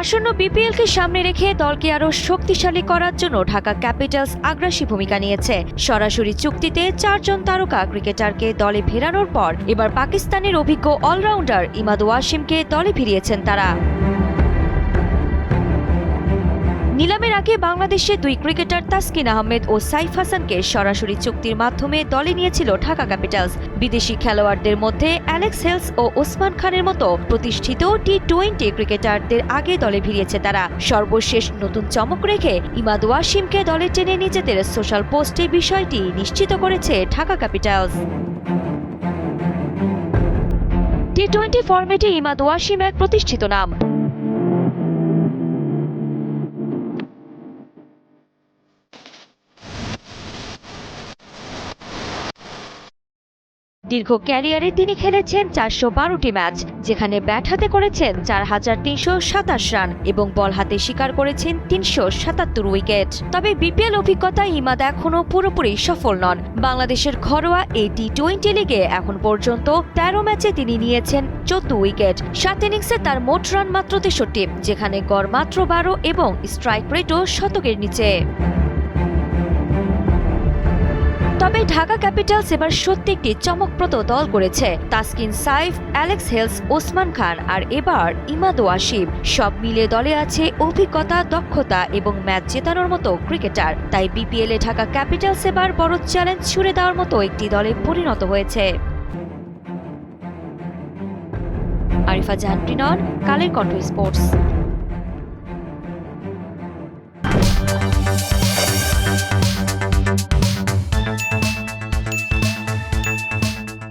আসন্ন বিপিএলকে সামনে রেখে দলকে আরও শক্তিশালী করার জন্য ঢাকা ক্যাপিটালস আগ্রাসী ভূমিকা নিয়েছে। সরাসরি চুক্তিতে চারজন তারকা ক্রিকেটারকে দলে ফেরানোর পর এবার পাকিস্তানের অভিজ্ঞ অলরাউন্ডার ইমাদ ওয়াসিমকে দলে ফিরিয়েছেন তারা। নিলামের আগে বাংলাদেশের দুই ক্রিকেটার তাসকিন আহমেদ ও সাইফ হাসানকে সরাসরি চুক্তির মাধ্যমে দলে নিয়েছিল ঢাকা ক্যাপিটালস। বিদেশি খেলোয়াড়দের মধ্যে অ্যালেক্স হেলস ও ওসমান খানের মতো প্রতিষ্ঠিত টি টোয়েন্টি ক্রিকেটারদের আগে দলে ভিড়িয়েছে তারা। সর্বশেষ নতুন চমক রেখে ইমাদ ওয়াসিমকে দলে টেনে নিজেদের সোশ্যাল পোস্টে বিষয়টি নিশ্চিত করেছে ঢাকা ক্যাপিটালস। টি টোয়েন্টি ফরম্যাটে ইমাদ ওয়াসিম এক প্রতিষ্ঠিত নাম। দীর্ঘ ক্যারিয়ারে তিনি খেলেছেন চারশো বারোটি ম্যাচ, যেখানে ব্যাট হাতে করেছেন চার হাজার তিনশো সাতাশ রান এবং বল হাতে শিকার করেছেন তিনশো সাতাত্তর উইকেট। তবে বিপিএল অভিজ্ঞতা ইমাদ এখনও পুরোপুরি সফল নন। বাংলাদেশের ঘরোয়া এই টি টোয়েন্টি লিগে এখন পর্যন্ত তেরো ম্যাচে তিনি নিয়েছেন চোদ্দ উইকেট। সাত ইনিংসে তার মোট রান মাত্র তেষট্টি, যেখানে গড় মাত্র বারো এবং স্ট্রাইক রেটও শতকের নিচে। তবে ঢাকা ক্যাপিটালস এবার সত্যি একটি চমকপ্রদ দল করেছে। তাসকিন সাইফ, অ্যালেক্স হেলস, ওসমান খান আর এবার ইমাদ ওয়াসিম সব মিলে দলে আছে অভিজ্ঞতা, দক্ষতা এবং ম্যাচ জেতানোর মতো ক্রিকেটার। তাই বিপিএল ঢাকা ক্যাপিটালস এবার বড় চ্যালেঞ্জ ছুড়ে দেওয়ার মতো একটি দলে পরিণত হয়েছে। আরিফা জাহান প্রিনন কালের কণ্ঠ স্পোর্টস।